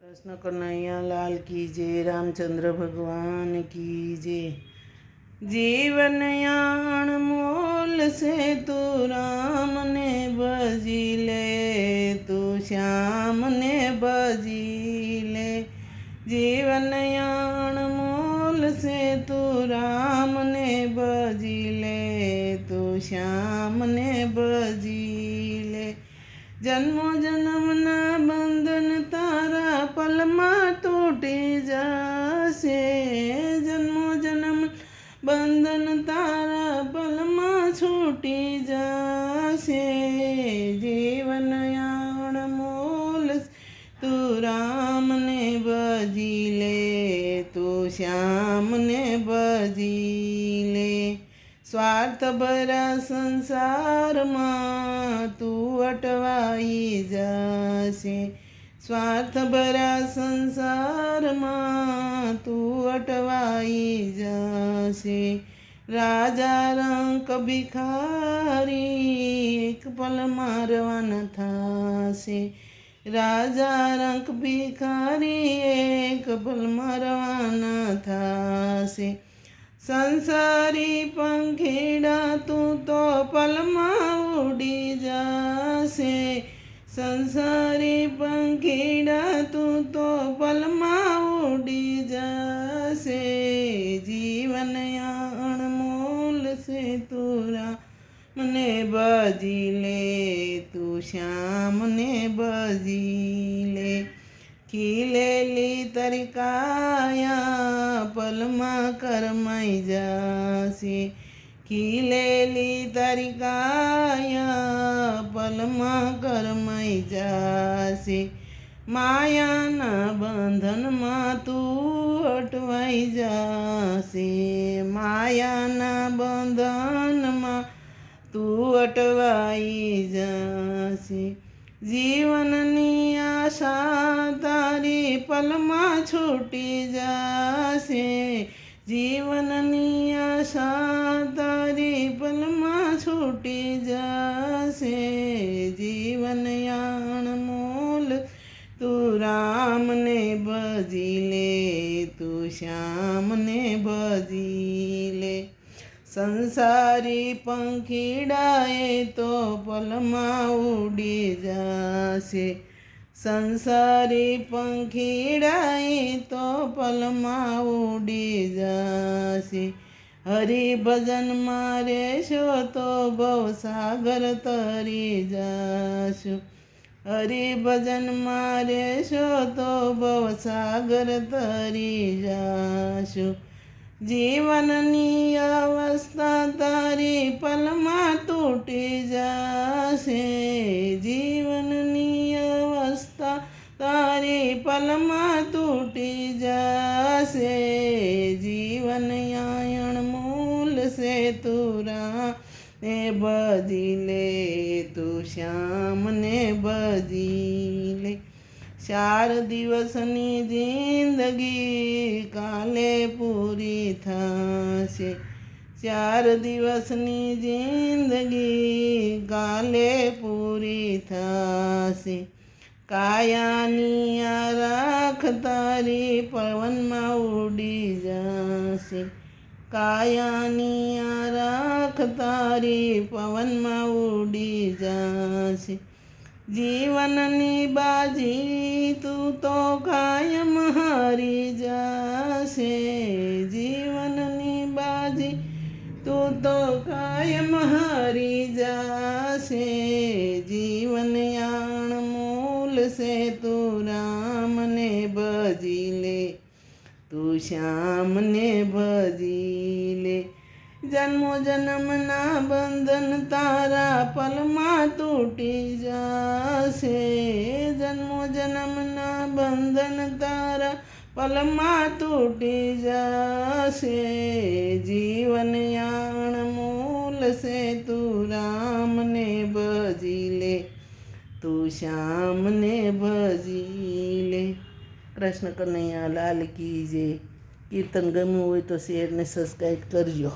કૃષ્ણ કનૈયા લાલ કી જય રામચંદ્ર ભગવાન કી જય જીવન યાણ મોલ છે તું રામને ભજી લે તું શ્યામને ભજી લે જીવન યાણ મોલ છે તું રામને ભજી લે તું શ્યામને ભજી લે જન્મો જન્મના બંધન તારા પલમાં તૂટી જશે. જન્મો જન્મ બંધન તારા પલમાં છૂટી જશે. જીવન યાણ મોલ તું રામને ભજી લે, તું શ્યામને ભજી લે. સ્વાર્થ ભરા સંસારમાં તું અટવાઈ જશે. સ્વાર્થ ભરા સંસારમાં તું અટવાઈ જશે. રાજા રંક ભિખારી એક પલ મારવાન થશે. રાજા રંક ભિખારી એક પલ મારવાના થશે. સંસારી પંખીડા તું તો પલમાં ઉડી જશે. સંસારી પંખીડા તું તો પલમાં ઉડી જશે. જીવન અણમોલ મોલ છે તુરા. મને બજી લે, તું શ્યામને બજી લે. ખીલેલી તરકાયા પલમાં કરમાઈ જશે. ખીલેલી કાયા પલમાં કરમાઈ જાશે. માયાના બંધનમાં તું અટવાઈ જાશે. માયાના બંધનમાં તું અટવાઈ જાશે. જીવનની આશા તારી પલમાં છૂટી જશે. જીવનની આશા તારી પલમાં છૂટી જશે. જીવન યાણ મોલ તું રામને ભજી લે, તું શ્યામને ભજી લે. સંસારી પંખીડાએ તો પલમાં ઉડી જશે. સંસારી પંખીડાએ તો પલમાં ઉડી જશે. હરિભજન મારે છો તો બહુ સાગર તરી જશું. હરિભજન મારે છો તો બહુ સાગર તરી જશું. જીવનની અવસ્થા પલમાં તૂટી જશે, જીવન આયણ મૂલ છે તુરા. ને બજી લે તું શ્યામને બજી લે. ચાર દિવસની જિંદગી કાલે પૂરી થશે. ચાર દિવસની જિંદગી કાલે કાયાની આ રાખ તારી પવનમાં ઉડી જશે. કાયાની આ રાખ તારી પવનમાં ઉડી જશે. જીવનની બાજી તું તો કાયમ હારી જશે. જીવનની બાજી તું તો કાયમ હારી જશે. જીવન છે તું રામને ભજી લે તું શ્યામને ભજી લે જન્મો જન્મના બંધન તારા પલમાં તૂટી જશે. જન્મો જન્મના બંધન તારા પલમાં તૂટી જશે. જીવન યાણ મૂલ છે તું રામને ભજી તું શ્યામને ભજી લે કૃષ્ણ કનૈયા લાલ કી જે કીર્તન ગમ્યું હોય તો શેરને સબસ્ક્રાઈબ કરજો